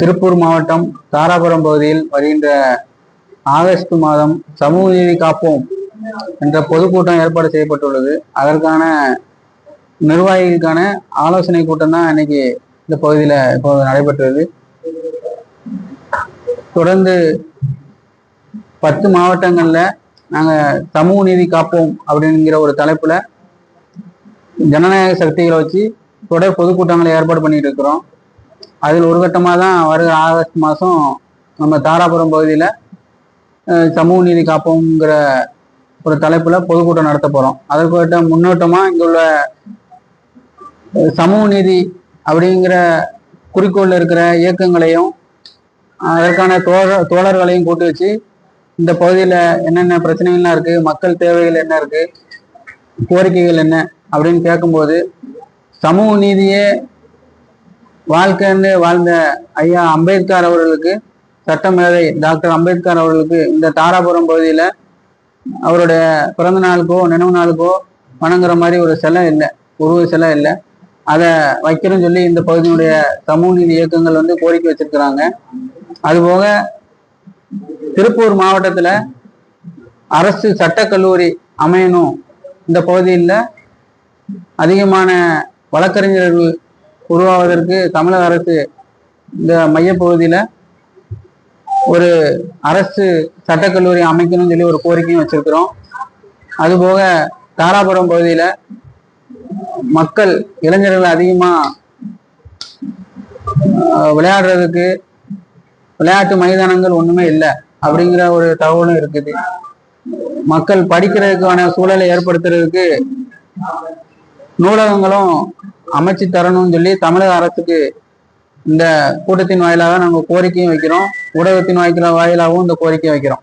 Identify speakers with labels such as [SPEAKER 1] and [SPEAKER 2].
[SPEAKER 1] திருப்பூர் மாவட்டம் தாராபுரம் பகுதியில் வருகின்ற ஆகஸ்ட் மாதம் சமூக நீதி காப்போம் என்ற பொதுக்கூட்டம் ஏற்பாடு செய்யப்பட்டுள்ளது. அதற்கான நிர்வாகிகளுக்கான ஆலோசனை கூட்டம் தான் இன்னைக்கு இந்த பகுதியில் இப்போது நடைபெற்றது. தொடர்ந்து பத்து மாவட்டங்களில் நாங்கள் சமூக நீதி காப்போம் அப்படிங்கிற ஒரு தலைப்பில் ஜனநாயக சக்திகளை வச்சு தொடர் பொதுக்கூட்டங்களை ஏற்பாடு பண்ணிட்டு இருக்கிறோம். அதில் ஒரு கட்டமாக தான் வருகிற ஆகஸ்ட் மாதம் நம்ம தாராபுரம் பகுதியில் சமூக நீதி காப்போங்கிற ஒரு தலைப்பில் பொதுக்கூட்டம் நடத்த போகிறோம். அதற்கு முன்னோட்டமாக இங்கே உள்ள சமூக நீதி அப்படிங்கிற குறிக்கோளில் இருக்கிற இயக்கங்களையும் அதற்கான தோழ தோழர்களையும் கூட்டு வச்சு இந்த பகுதியில் என்னென்ன பிரச்சனைகள்லாம் இருக்குது மக்கள் தேவைகள் என்ன இருக்குது கோரிக்கைகள் என்ன அப்படின்னு கேட்கும்போது சமூக நீதியே வாழ்க்கைன்னு வாழ்ந்த ஐயா அம்பேத்கர் அவர்களுக்கு சட்டமேதை டாக்டர் அம்பேத்கர் அவர்களுக்கு இந்த தாராபுரம் பகுதியில் அவருடைய பிறந்த நாளுக்கோ நினைவு நாளுக்கோ வணங்குற மாதிரி ஒரு சிலை இல்லை உருவ சிலை இல்லை. அதை வைக்கிறோம்னு சொல்லி இந்த பகுதியினுடைய சமூக நீதி இயக்கங்கள் வந்து கோரிக்கை வச்சிருக்கிறாங்க. அதுபோக திருப்பூர் மாவட்டத்தில் அரசு சட்டக்கல்லூரி அமையணும். இந்த பகுதியில் அதிகமான வழக்கறிஞர்கள் உருவாவதற்கு தமிழக அரசு இந்த மையப்பகுதியில் ஒரு அரசு சட்டக்கல்லூரி அமைக்கணும்னு சொல்லி ஒரு கோரிக்கையும் வச்சிருக்கிறோம். அதுபோக தாராபுரம் பகுதியில் மக்கள் இளைஞர்கள் அதிகமாக விளையாடுறதுக்கு விளையாட்டு மைதானங்கள் ஒன்றுமே இல்லை அப்படிங்கிற ஒரு தகவலும் இருக்குது. மக்கள் படிக்கிறதுக்கான சூழலை ஏற்படுத்துறதுக்கு நூலகங்களும் அமைச்சு தரணும்னு சொல்லி தமிழக அரசுக்கு இந்த கூட்டத்தின் வாயிலாக நாங்கள் கோரிக்கையும் வைக்கிறோம். ஊடகத்தின் வாய்க்கிற வாயிலாகவும் இந்த கோரிக்கையை வைக்கிறோம்.